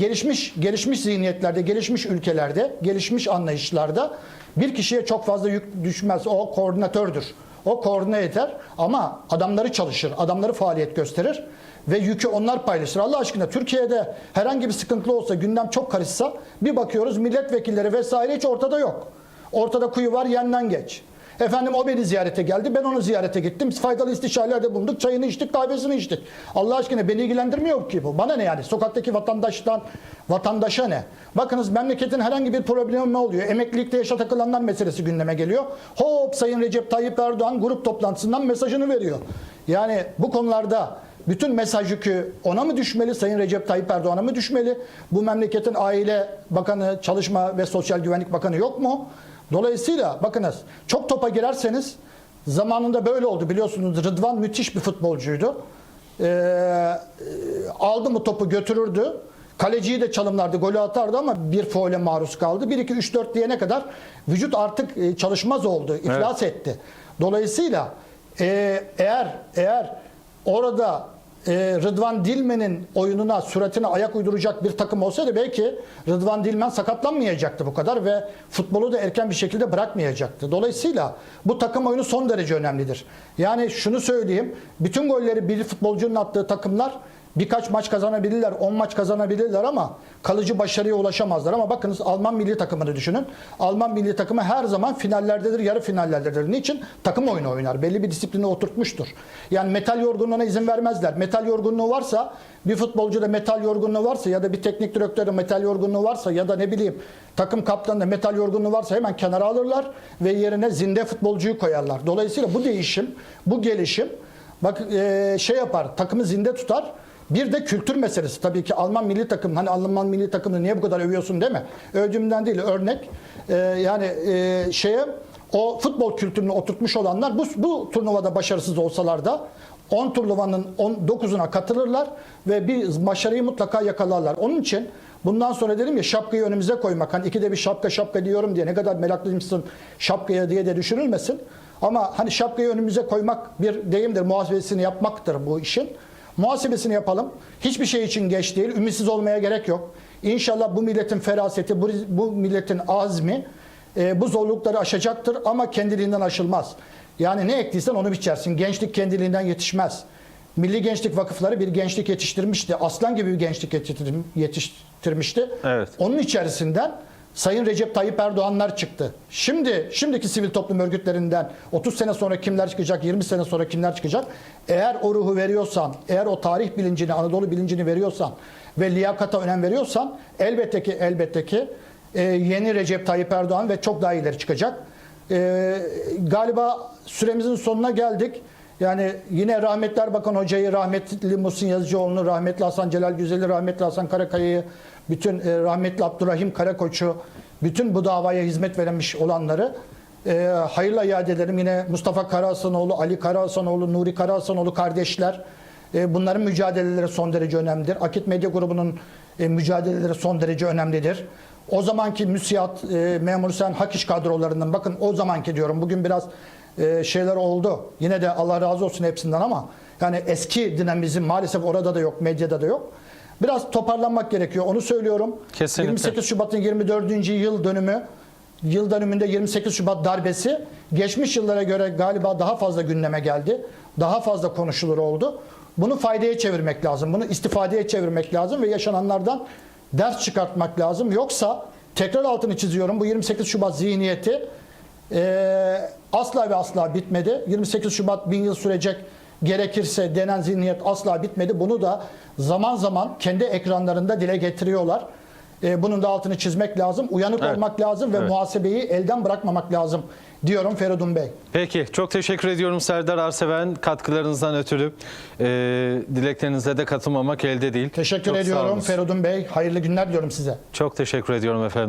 gelişmiş gelişmiş zihniyetlerde, gelişmiş ülkelerde, gelişmiş anlayışlarda bir kişiye çok fazla yük düşmez. O koordinatördür. O koordine eder ama adamları çalışır, adamları faaliyet gösterir ve yükü onlar paylaşır. Allah aşkına Türkiye'de herhangi bir sıkıntı olsa, gündem çok karışsa bir bakıyoruz milletvekilleri vesaire hiç ortada yok. Ortada kuyu var, yandan geç. Efendim o beni ziyarete geldi. Ben onu ziyarete gittim. Faydalı istişarelerde bulunduk. Çayını içtik, kahvesini içtik. Allah aşkına beni ilgilendirmiyor ki bu. Bana ne yani? Sokaktaki vatandaştan vatandaşa ne? Bakınız memleketin herhangi bir problemi ne oluyor? Emeklilikte yaşa takılanlar meselesi gündeme geliyor. Hop Sayın Recep Tayyip Erdoğan grup toplantısından mesajını veriyor. Yani bu konularda bütün mesaj yükü ona mı düşmeli? Sayın Recep Tayyip Erdoğan'a mı düşmeli? Bu memleketin Aile Bakanı, Çalışma ve Sosyal Güvenlik Bakanı yok mu? Dolayısıyla bakınız çok topa girerseniz zamanında böyle oldu biliyorsunuz Rıdvan müthiş bir futbolcuydu. Ee, e, aldı mı topu götürürdü. Kaleciyi de çalımlardı, golü atardı ama bir faule maruz kaldı. 1 2 3 4 diyene kadar vücut artık e, çalışmaz oldu, iflas etti. Dolayısıyla e, eğer eğer orada e, Rıdvan Dilmen'in oyununa, süratine ayak uyduracak bir takım olsaydı belki Rıdvan Dilmen sakatlanmayacaktı bu kadar ve futbolu da erken bir şekilde bırakmayacaktı. Dolayısıyla bu takım oyunu son derece önemlidir. Yani şunu söyleyeyim, bütün golleri bir futbolcunun attığı takımlar birkaç maç kazanabilirler, 10 maç kazanabilirler ama kalıcı başarıya ulaşamazlar. Ama bakınız Alman milli takımını düşünün. Alman milli takımı her zaman finallerdedir, yarı finallerdedir. Niçin? Takım oyunu oynar. Belli bir disipline oturtmuştur. Yani metal yorgunluğuna izin vermezler. Metal yorgunluğu varsa, bir futbolcuda metal yorgunluğu varsa ya da bir teknik direktörde metal yorgunluğu varsa ya da ne bileyim takım kaptanında metal yorgunluğu varsa hemen kenara alırlar ve yerine zinde futbolcuyu koyarlar. Dolayısıyla bu değişim, bu gelişim bak eee, şey yapar, takımı zinde tutar. Bir de kültür meselesi. Tabii ki Alman milli takım, hani Alman milli takımını niye bu kadar övüyorsun deme. Övdüğümden değil, örnek. Ee, yani e, şeye o futbol kültürünü oturtmuş olanlar bu, bu turnuvada başarısız olsalar da 10 turnuvanın 9'una katılırlar ve bir başarıyı mutlaka yakalarlar. Onun için bundan sonra dedim ya şapkayı önümüze koymak. Hani ikide bir şapka şapka diyorum diye ne kadar meraklıymışsın şapkaya diye de düşünülmesin. Ama hani şapkayı önümüze koymak bir deyimdir, muhasebesini yapmaktır bu işin. Muhasebesini yapalım. Hiçbir şey için geç değil. Ümitsiz olmaya gerek yok. İnşallah bu milletin feraseti, bu, bu milletin azmi e, bu zorlukları aşacaktır ama kendiliğinden aşılmaz. Yani ne ektiysen onu biçersin. Gençlik kendiliğinden yetişmez. Milli Gençlik Vakıfları bir gençlik yetiştirmişti. Aslan gibi bir gençlik yetiştir- yetiştirmişti. Evet. Onun içerisinden Sayın Recep Tayyip Erdoğanlar çıktı. Şimdi şimdiki sivil toplum örgütlerinden 30 sene sonra kimler çıkacak, 20 sene sonra kimler çıkacak? Eğer o ruhu veriyorsan, eğer o tarih bilincini, Anadolu bilincini veriyorsan ve liyakata önem veriyorsan elbette ki elbette ki e, yeni Recep Tayyip Erdoğan ve çok daha ileri çıkacak. E, galiba süremizin sonuna geldik. Yani yine rahmetli Erbakan Hoca'yı, rahmetli Muhsin Yazıcıoğlu'nu, rahmetli Hasan Celal Güzel'i, rahmetli Hasan Karakaya'yı, bütün e, rahmetli Abdurrahim Karakoç'u, bütün bu davaya hizmet vermiş olanları e, hayırla iade ederim. Yine Mustafa Karahasanoğlu, Ali Karahasanoğlu, Nuri Karahasanoğlu kardeşler. E, bunların mücadeleleri son derece önemlidir. Akit Medya Grubu'nun e, mücadeleleri son derece önemlidir. O zamanki müsiyat, e, memur sen hak iş kadrolarından bakın o zamanki diyorum bugün biraz e, şeyler oldu. Yine de Allah razı olsun hepsinden ama yani eski dinamizm maalesef orada da yok, medyada da yok. Biraz toparlanmak gerekiyor. Onu söylüyorum. Kesinlikle. 28 Şubat'ın 24. yıl dönümü yıl dönümünde 28 Şubat darbesi geçmiş yıllara göre galiba daha fazla gündeme geldi. Daha fazla konuşulur oldu. Bunu faydaya çevirmek lazım. Bunu istifadeye çevirmek lazım ve yaşananlardan ders çıkartmak lazım. Yoksa tekrar altını çiziyorum bu 28 Şubat zihniyeti ee, asla ve asla bitmedi. 28 Şubat bin yıl sürecek gerekirse denen zihniyet asla bitmedi. Bunu da zaman zaman kendi ekranlarında dile getiriyorlar. Ee, bunun da altını çizmek lazım. Uyanık Evet. olmak lazım ve Evet. muhasebeyi elden bırakmamak lazım diyorum Feridun Bey. Peki çok teşekkür ediyorum Serdar Arseven katkılarınızdan ötürü. Ee, dileklerinize de katılmamak elde değil. Teşekkür Çok ediyorum. Feridun Bey. Hayırlı günler diyorum size. Çok teşekkür ediyorum efendim.